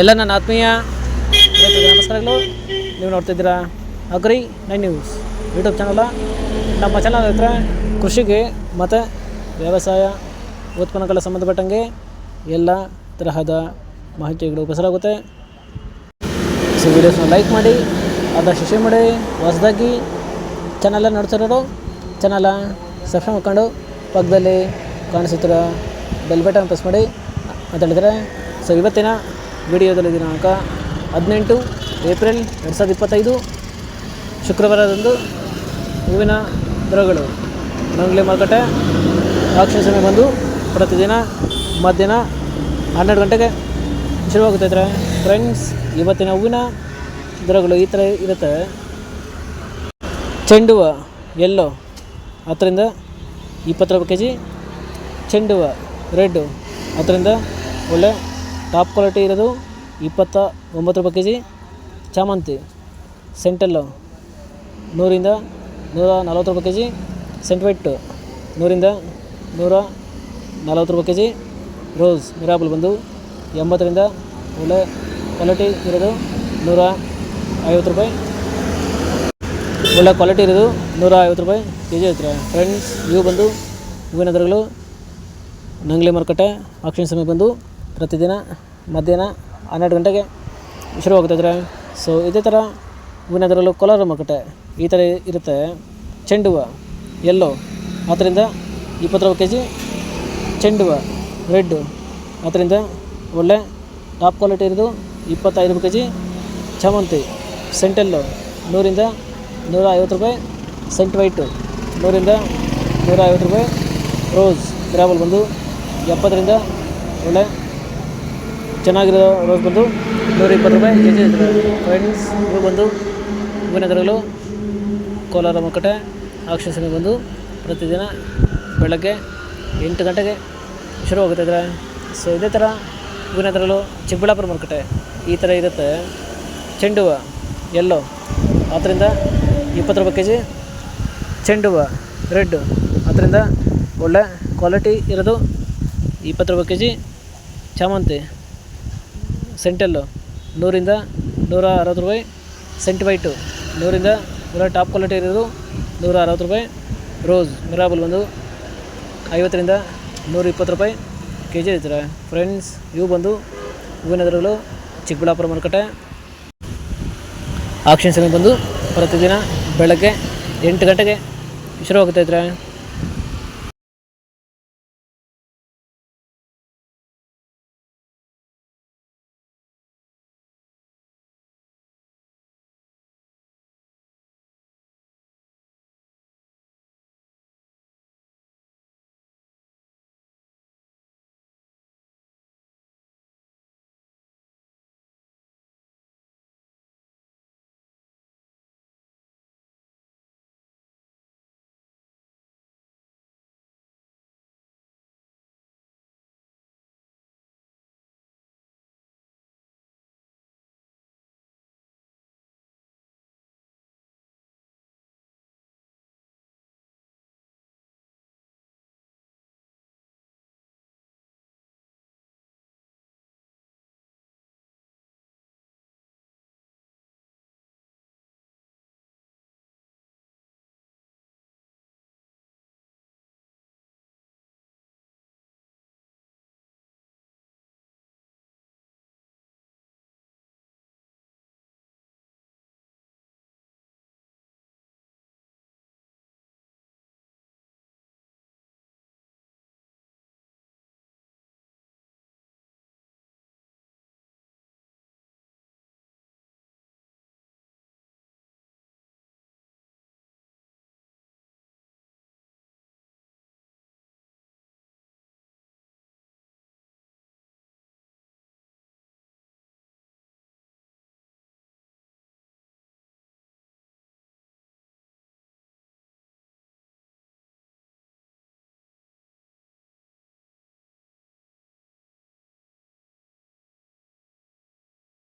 ಎಲ್ಲ ನನ್ನ ಆತ್ಮೀಯ ನಮಸ್ಕಾರಗಳು. ನೀವು ನೋಡ್ತಿದ್ದೀರಾ agri nine news YouTube channel. ನಮ್ಮ ಚಾನಲ್ ಹತ್ರ ಕೃಷಿಗೆ ಮತ್ತು ವ್ಯವಸಾಯ ಉತ್ಪನ್ನಗಳ ಸಂಬಂಧಪಟ್ಟಂಗೆ ಎಲ್ಲ ತರಹದ ಮಾಹಿತಿಗಳು ಉಪಸರಾಗುತ್ತೆ ಸೊ ವೀಡಿಯೋಸ್ನ ಲೈಕ್ ಮಾಡಿ, ಆದಷ್ಟು ಶೇರ್ ಮಾಡಿ, ಹೊಸದಾಗಿ ಚಾನಲ ನೋಡ್ತಿರೋರು, ಚಾನಲ ಸಬ್ಸ್ಕ್ರೈಬ್ ಮಾಡ್ಕೊಂಡು ಪಕ್ಕದಲ್ಲಿ ಕಾಣಿಸುತ್ತಿರೋ ಬೆಲ್ ಬಟನ್ ಪ್ರೆಸ್ ಮಾಡಿ ಅಂತ ಹೇಳಿದರೆ. ಸೊ ಇವತ್ತಿನ ವಿಡಿಯೋದಲ್ಲಿ ದಿನಾಂಕ ಹದಿನೆಂಟು ಏಪ್ರಿಲ್ ಎರಡು ಸಾವಿರದ ಇಪ್ಪತ್ತೈದು, ಶುಕ್ರವಾರದಂದು ಹೂವಿನ ದರಗಳು. ನಂಗ್ಲಿ ಮಾರುಕಟ್ಟೆ ಆಕ್ಷನ್ ಸಮಯ ಬಂದು ಪ್ರತಿದಿನ ಮಧ್ಯಾಹ್ನ ಹನ್ನೆರಡು ಗಂಟೆಗೆ ಶುರುವಾಗುತ್ತೈತ್ರೆ ಫ್ರೆಂಡ್ಸ್, ಇವತ್ತಿನ ಹೂವಿನ ದರಗಳು ಈ ಥರ ಇರುತ್ತೆ. ಚೆಂಡು ಹೂವು ಎಲ್ಲೋ ಹತ್ತರಿಂದ ಇಪ್ಪತ್ತು ರೂಪಾಯಿ ಕೆ ಜಿ ಚೆಂಡು ಹೂವು ರೆಡ್ಡು ಅದರಿಂದ ಒಳ್ಳೆ ಟಾಪ್ ಕ್ವಾಲಿಟಿ ಇರೋದು ಇಪ್ಪತ್ತ ಒಂಬತ್ತು ರೂಪಾಯಿ ಕೆ ಜಿ ಚಾಮಂತಿ ಸೆಂಟಲ್ಲು ನೂರಿಂದ ನೂರ ನಲ್ವತ್ತು ರೂಪಾಯಿ ಕೆ ಜಿ ಸೆಂಟ್ವೆಟ್ಟು ನೂರಿಂದ ನೂರ ನಲ್ವತ್ತು ರೂಪಾಯಿ ಕೆ ಜಿ ರೋಸ್ ಮಿರಾಬಲ್ ಬಂದು ಎಂಬತ್ತರಿಂದ ಒಳ್ಳೆ ಕ್ವಾಲಿಟಿ ಇರೋದು ನೂರ ಐವತ್ತು ರೂಪಾಯಿ. ಒಳ್ಳೆ ಕ್ವಾಲಿಟಿ ಇರೋದು ನೂರ ಐವತ್ತು ರೂಪಾಯಿ ಕೆ ಜಿ ಐತ್ರಿ. ಫ್ರೆಂಡ್ಸ್ ಇವು ಬಂದು ಹೂವಿನ ದರಗಳು ನಂಗ್ಲಿ ಮಾರುಕಟ್ಟೆ ಆಕ್ಷನ್ ಸಮಯ ಬಂದು ಪ್ರತಿದಿನ ಮಧ್ಯಾಹ್ನ ಹನ್ನೆರಡು ಗಂಟೆಗೆ ಶುರುವಾಗುತ್ತೈತ್ರೆ ಸೊ ಇದೇ ಥರ ಹೂವಿನ ಅದರಲ್ಲೂ ಕೋಲಾರ ಮಾರುಕಟ್ಟೆ ಈ ಥರ ಇರುತ್ತೆ. ಚೆಂಡು ಹೂವು ಎಲ್ಲೋ ಅದರಿಂದ ಇಪ್ಪತ್ತು ರೂಪಾಯಿ ಕೆ ಜಿ ಚೆಂಡು ರೆಡ್ಡು ಅದರಿಂದ ಒಳ್ಳೆ ಟಾಪ್ ಕ್ವಾಲಿಟಿ ಇರೋದು ಇಪ್ಪತ್ತೈದು ಕೆ ಜಿ ಚಾಮಂತಿ ಸೆಂಟೆಲ್ಲು ನೂರಿಂದ ನೂರ ಐವತ್ತು ರೂಪಾಯಿ ಸೆಂಟ್ ವೈಟು ನೂರಿಂದ ನೂರ ಐವತ್ತು ರೂಪಾಯಿ ರೋಸ್ ಗ್ರಾಬಲ್ ಬಂದು ಎಪ್ಪತ್ತರಿಂದ ಒಳ್ಳೆ ಚೆನ್ನಾಗಿರೋ ರೋಸ್ ಬಂದು ನೂರ ಇಪ್ಪತ್ತು ರೂಪಾಯಿ ಕೆ ಜಿ ಫ್ರೆಂಡ್ಸ್ ಇವು ಬಂದು ಹೂವಿನಗರಗಳು ಕೋಲಾರ ಮಕ್ಕಟೆ ಆಕ್ಷನ್ ಬಂದು ಪ್ರತಿದಿನ ಬೆಳಗ್ಗೆ ಎಂಟು ಗಂಟೆಗೆ ಶುರುವಾಗುತ್ತಿದ್ರೆ ಸೊ ಇದೇ ಥರ ಹೂವಿನ ದರಗಳು ಚಿಕ್ಕಬಳ್ಳಾಪುರ ಮಾರುಕಟ್ಟೆ ಈ ಥರ ಇರುತ್ತೆ. ಚೆಂಡು ಹೂವು ಎಲ್ಲೋ ಅದರಿಂದ ಇಪ್ಪತ್ತು ರೂಪಾಯಿ ಕೆ ಜಿ ಚೆಂಡು ಹೂವು ರೆಡ್ಡು ಅದರಿಂದ ಒಳ್ಳೆ ಕ್ವಾಲಿಟಿ ಇರೋದು ಇಪ್ಪತ್ತು ರೂಪಾಯಿ ಕೆ ಜಿ ಚಾಮಂತಿ ಸೆಂಟಲ್ಲು ನೂರಿಂದ ನೂರ ಅರವತ್ತು ರೂಪಾಯಿ ಸೆಂಟ್ ವೈಟು ನೂರಿಂದ ನೂರ ಟಾಪ್ ಕ್ವಾಲಿಟಿ ಇರೋದು ನೂರ ಅರವತ್ತು ರೂಪಾಯಿ. ರೋಸ್ ಮಿರಾಬಲ್ ಬಂದು ಐವತ್ತರಿಂದ ನೂರ ಇಪ್ಪತ್ತು ರೂಪಾಯಿ. ಕೆ ಜಿ ಇರ್ತಾರೆ ಫ್ರೆಂಡ್ಸ್, ಇವು ಬಂದು ಹೂವಿನ ಚಿಕ್ಕಬಳ್ಳಾಪುರ ಮಾರುಕಟ್ಟೆ. ಆಕ್ಷನ್ ಸಮಯ ಬಂದು, ಪ್ರತಿದಿನ ಬೆಳಗ್ಗೆ ಎಂಟು ಗಂಟೆಗೆ ಶುರುವಾಗುತ್ತೈತ್ರೆ